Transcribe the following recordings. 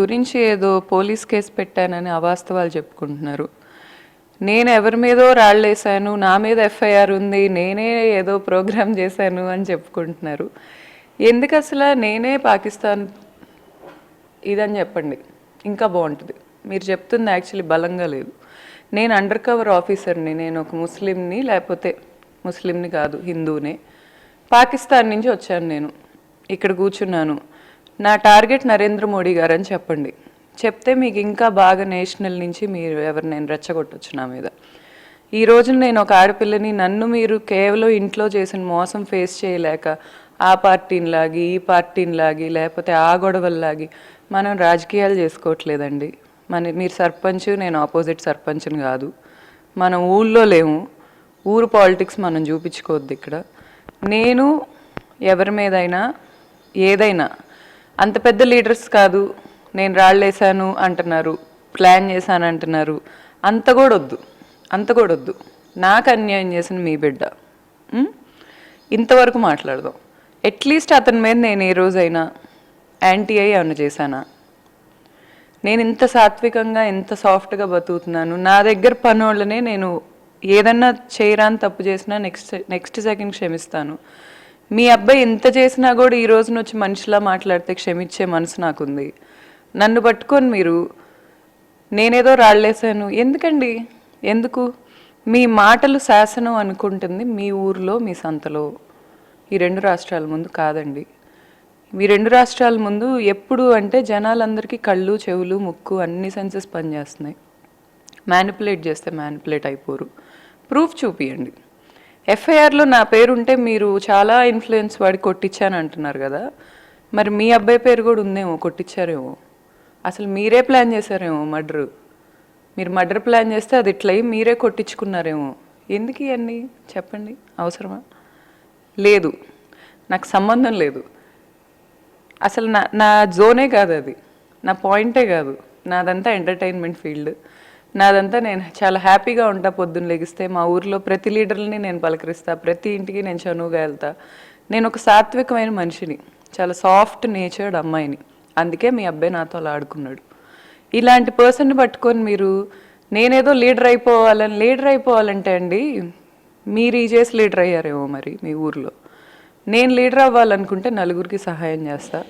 గురించి ఏదో police case పెట్టానని అవాస్తవాలు చెప్పుకుంటున్నారు. నేను ఎవరి మీదో రాళ్ళేశాను నా మీద ఎఫ్ఐఆర్ ఉంది నేనే ఏదో ప్రోగ్రామ్ చేశాను అని చెప్పుకుంటున్నారు. ఎందుకు అసలు నేనే పాకిస్తాన్ ఇదని చెప్పండి. ఇంకా బాగుంటుంది. మీరు చెప్తుంది యాక్చువల్లీ బలంగా లేదు. నేను అండర్ కవర్ ఆఫీసర్ని నేను ఒక ముస్లింని లేకపోతే ముస్లింని కాదు హిందూనే పాకిస్తాన్ నుంచి వచ్చాను నేను. ఇక్కడ కూర్చున్నాను. నా టార్గెట్ నరేంద్ర మోడీ గారు అని చెప్పండి. చెప్తే మీకు ఇంకా బాగా నేషనల్ నుంచి మీరు ఎవరు నేను రెచ్చగొట్టొచ్చు నా మీద. ఈ రోజు నేను ఒక ఆడపిల్లని నన్ను మీరు కేవలం ఇంట్లో చేసిన మోసం ఫేస్ చేయలేక ఆ పార్టీని లాగి ఈ పార్టీని లాగి లేకపోతే ఆ గొడవలు లాగి మనం రాజకీయాలు చేసుకోవట్లేదండి. మన మీరు సర్పంచ్ నేను ఆపోజిట్ సర్పంచ్ని కాదు. మనం ఊళ్ళో లేము. ఊరు పాలిటిక్స్ మనం చూపించుకోవద్దు ఇక్కడ. నేను ఎవరి మీదైనా ఏదైనా అంత పెద్ద లీడర్స్ కాదు. నేను రాళ్ళేసాను అంటున్నారు. ప్లాన్ చేశాను అంటున్నారు. అంత కూడా వద్దు. అంత కూడా వద్దు. నాకు అన్యాయం చేసిన మీ బిడ్డ. ఇంతవరకు మాట్లాడదాం. అట్లీస్ట్ అతని మీద నేను ఏ రోజైనా యాంటీ అయ్యి ఏమైనా చేశానా? నేను ఇంత సాత్వికంగా ఇంత సాఫ్ట్గా బతుకుతున్నాను. నా దగ్గర పనోళ్ళనే నేను ఏదన్నా చేయరాని తప్పు చేసినా నెక్స్ట్ నెక్స్ట్ సెకండ్ క్షమిస్తాను. మీ అబ్బాయి ఎంత చేసినా కూడా ఈ రోజున వచ్చి మనిషిలా మాట్లాడితే క్షమించే మనసు నాకుంది. నన్ను పట్టుకొని మీరు నేనేదో రాళ్ళేశాను. ఎందుకండి? ఎందుకు? మీ మాటలు శాసనం అనుకుంటుంది మీ ఊర్లో మీ సంతలో. ఈ రెండు రాష్ట్రాల ముందు కాదండి. ఈ రెండు రాష్ట్రాల ముందు ఎప్పుడు అంటే జనాలందరికీ కళ్ళు చెవులు ముక్కు అన్ని సెన్సెస్ పనిచేస్తున్నాయి. మ్యానిపులేట్ చేస్తే మ్యానిపులేట్ అయిపోరు. ప్రూఫ్ చూపియండి. ఎఫ్ఐఆర్లో నా పేరు ఉంటే మీరు చాలా ఇన్ఫ్లుయెన్స్ వాడి కొట్టించాను అంటున్నారు కదా. మరి మీ అబ్బాయి పేరు కూడా ఉందేమో కొట్టించారేమో. అసలు మీరే ప్లాన్ చేశారేమో మర్డర్. మీరు మర్డర్ ప్లాన్ చేస్తే అది ఇట్లయి మీరే కొట్టించుకున్నారేమో. ఎందుకు ఇవన్నీ? చెప్పండి. అవసరమా? లేదు. నాకు సంబంధం లేదు. అసలు నా నా జోనే కాదు అది. నా పాయింటే కాదు. నాదంతా ఎంటర్టైన్మెంట్ ఫీల్డ్. నాదంతా నేను చాలా హ్యాపీగా ఉంటా పొద్దున్న లెగిస్తే. మా ఊర్లో ప్రతి లీడర్ని నేను పలకరిస్తా. ప్రతి ఇంటికి నేను చనువుగా వెళ్తా. నేను ఒక సాత్వికమైన మనిషిని. చాలా సాఫ్ట్ నేచర్డ్ అమ్మాయిని. అందుకే మీ అబ్బాయి నాతో అలా ఆడుకున్నాడు. ఇలాంటి పర్సన్ని పట్టుకొని మీరు నేనేదో లీడర్ అయిపోవాలని లీడర్ అయిపోవాలంటే అండి మీరు ఈ చేసి లీడర్ అయ్యారేమో మరి మీ ఊర్లో. నేను లీడర్ అవ్వాలనుకుంటే నలుగురికి సహాయం చేస్తా.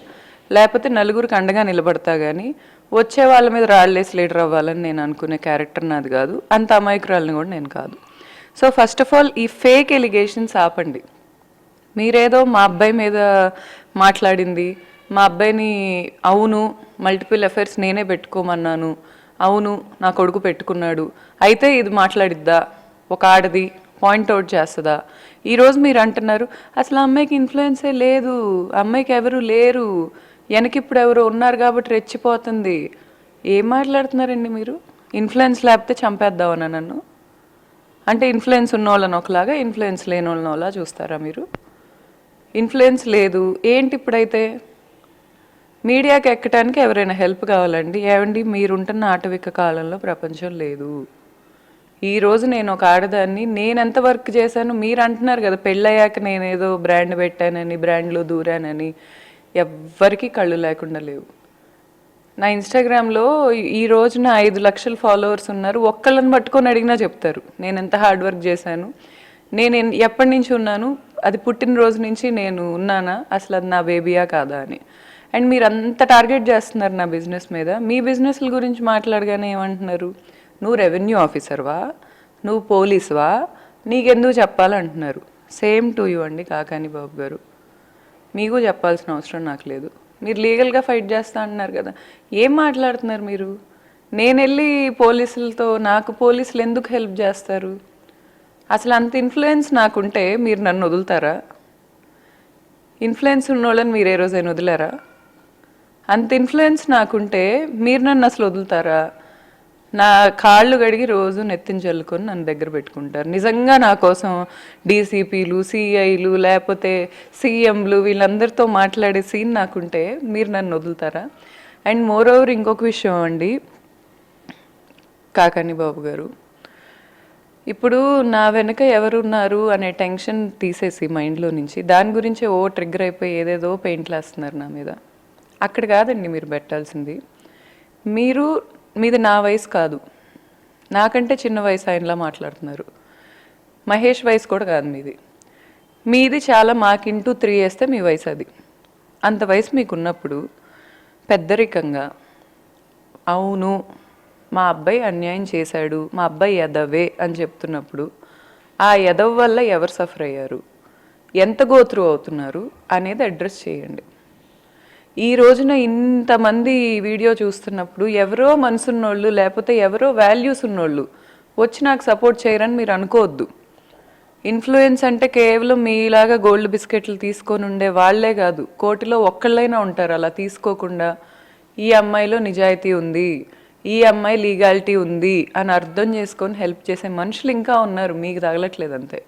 లేకపోతే నలుగురికి అండగా నిలబడతా కానీ వచ్చే వాళ్ళ మీద రాళ్ళేసి లీడర్ అవ్వాలని నేను అనుకునే క్యారెక్టర్ నాది కాదు. అంత అమాయకురాలని కూడా నేను కాదు. సో ఫస్ట్ ఆఫ్ ఆల్ ఈ ఫేక్ ఎలిగేషన్స్ ఆపండి. మీరేదో మా అబ్బాయి మీద మాట్లాడింది మా అబ్బాయిని అవును మల్టిపుల్ అఫైర్స్ నేనే పెట్టుకోమన్నాను అవును నా కొడుకు పెట్టుకున్నాడు అయితే ఇది మాట్లాడిద్దా ఒక ఆడది పాయింట్అవుట్ చేస్తుందా? ఈరోజు మీరు అంటున్నారు అసలు అమ్మాయికి ఇన్ఫ్లుయెన్సే లేదు అమ్మాయికి ఎవరు లేరు వెనకిప్పుడు ఎవరు ఉన్నారు కాబట్టి రెచ్చిపోతుంది. ఏం మాట్లాడుతున్నారండి మీరు? ఇన్ఫ్లుయెన్స్ లేకపోతే చంపేద్దామన్నా నన్ను? అంటే ఇన్ఫ్లుయెన్స్ ఉన్న వాళ్ళని ఒకలాగా ఇన్ఫ్లుయెన్స్ లేని వాళ్ళని ఒకలా చూస్తారా మీరు? ఇన్ఫ్లుయెన్స్ లేదు. ఏంటి ఇప్పుడైతే? మీడియాకి ఎక్కడానికి ఎవరైనా హెల్ప్ కావాలండి? ఏమండి మీరుంటున్న ఆటవిక కాలంలో ప్రపంచం లేదు. ఈరోజు నేను ఒక ఆడదాన్ని నేను ఎంత వర్క్ చేశాను మీరు అంటున్నారు కదా పెళ్ళయ్యాక నేనేదో బ్రాండ్ పెట్టానని బ్రాండ్లో దూరానని. ఎవ్వరికీ కళ్ళు లేకుండా లేవు. నా ఇన్స్టాగ్రామ్లో ఈ రోజున ఐదు లక్షల ఫాలోవర్స్ ఉన్నారు. ఒక్కళ్ళని పట్టుకొని అడిగినా చెప్తారు. నేను ఎంత హార్డ్ వర్క్ చేశాను? నేను ఎప్పటి నుంచి ఉన్నాను? అది పుట్టినరోజు నుంచి నేను ఉన్నానా? అసలు అది నా బేబీయా కాదా అని. అండ్ మీరు అంత టార్గెట్ చేస్తున్నారు నా బిజినెస్ మీద. మీ బిజినెస్ల గురించి మాట్లాడగానే ఏమంటున్నారు? నువ్వు రెవెన్యూ ఆఫీసర్వా? నువ్వు పోలీసువా? నీకెందుకు చెప్పాలంటున్నారు. సేమ్ టు యూ అండి కాకాని బాబు గారు. మీకు చెప్పాల్సిన అవసరం నాకు లేదు. మీరు లీగల్గా ఫైట్ చేస్తా అంటున్నారు కదా. ఏం మాట్లాడుతున్నారు మీరు? నేను వెళ్ళి పోలీసులతో నాకు పోలీసులు ఎందుకు హెల్ప్ చేస్తారు? అసలు అంత ఇన్ఫ్లుయెన్స్ నాకుంటే మీరు నన్ను వదులుతారా? ఇన్ఫ్లుయెన్స్ ఉన్నోళ్ళని మీరు ఏ రోజైనా వదిలారా? అంత ఇన్ఫ్లుయెన్స్ నాకుంటే మీరు నన్ను అసలు వదులుతారా? నా కాళ్ళు గడిగి రోజు నెత్తిన చల్లుకొని నన్ను దగ్గర పెట్టుకుంటారు. నిజంగా నా కోసం డీసీపీలు సిఐలు లేకపోతే సీఎంలు వీళ్ళందరితో మాట్లాడే సీన్ నాకుంటే మీరు నన్ను వదులుతారా? అండ్ మోర్ ఓవర్ ఇంకొక విషయం అండి. కాకాని బాబు గారు ఇప్పుడు నా వెనక ఎవరున్నారు అనే టెన్షన్ తీసేసి మైండ్లో నుంచి దాని గురించి ఓ ట్రిగ్గర్ అయిపోయి ఏదేదో పెయింట్లు వేస్తున్నారు నా మీద. అక్కడ కాదండి మీరు పెట్టాల్సింది. మీరు మీది నా వయసు కాదు. నాకంటే చిన్న వయసు ఆయనలా మాట్లాడుతున్నారు. మహేష్ వయసు కూడా కాదు మీది. మీది చాలా మాకింటూ త్రీ వేస్తే మీ వయసు అది. అంత వయసు మీకున్నప్పుడు పెద్దరికంగా అవును మా అబ్బాయి అన్యాయం చేశాడు మా అబ్బాయి ఎదవే అని చెప్తున్నప్పుడు ఆ ఎదవ వల్ల ఎవరు సఫర్ అయ్యారు? ఎంత గోత్రు అవుతున్నారు? అనేది అడ్రస్ చేయండి. ఈ రోజున ఇంతమంది వీడియో చూస్తున్నప్పుడు ఎవరో మనసున్నోళ్ళు లేకపోతే ఎవరో వాల్యూస్ ఉన్నోళ్ళు వచ్చి నాకు సపోర్ట్ చేయరని మీరు అనుకోవద్దు. ఇన్ఫ్లుయెన్స్ అంటే కేవలం మీలాగా గోల్డ్ బిస్కెట్లు తీసుకొని ఉండే వాళ్ళే కాదు కోటిలో ఒక్కళ్ళైనా ఉంటారు అలా తీసుకోకుండా. ఈ అమ్మాయిలో నిజాయితీ ఉంది ఈ అమ్మాయి లీగాలిటీ ఉంది అని అర్థం చేసుకొని హెల్ప్ చేసే మనుషులు ఇంకా ఉన్నారు మీకు తగలట్లేదు అంతే.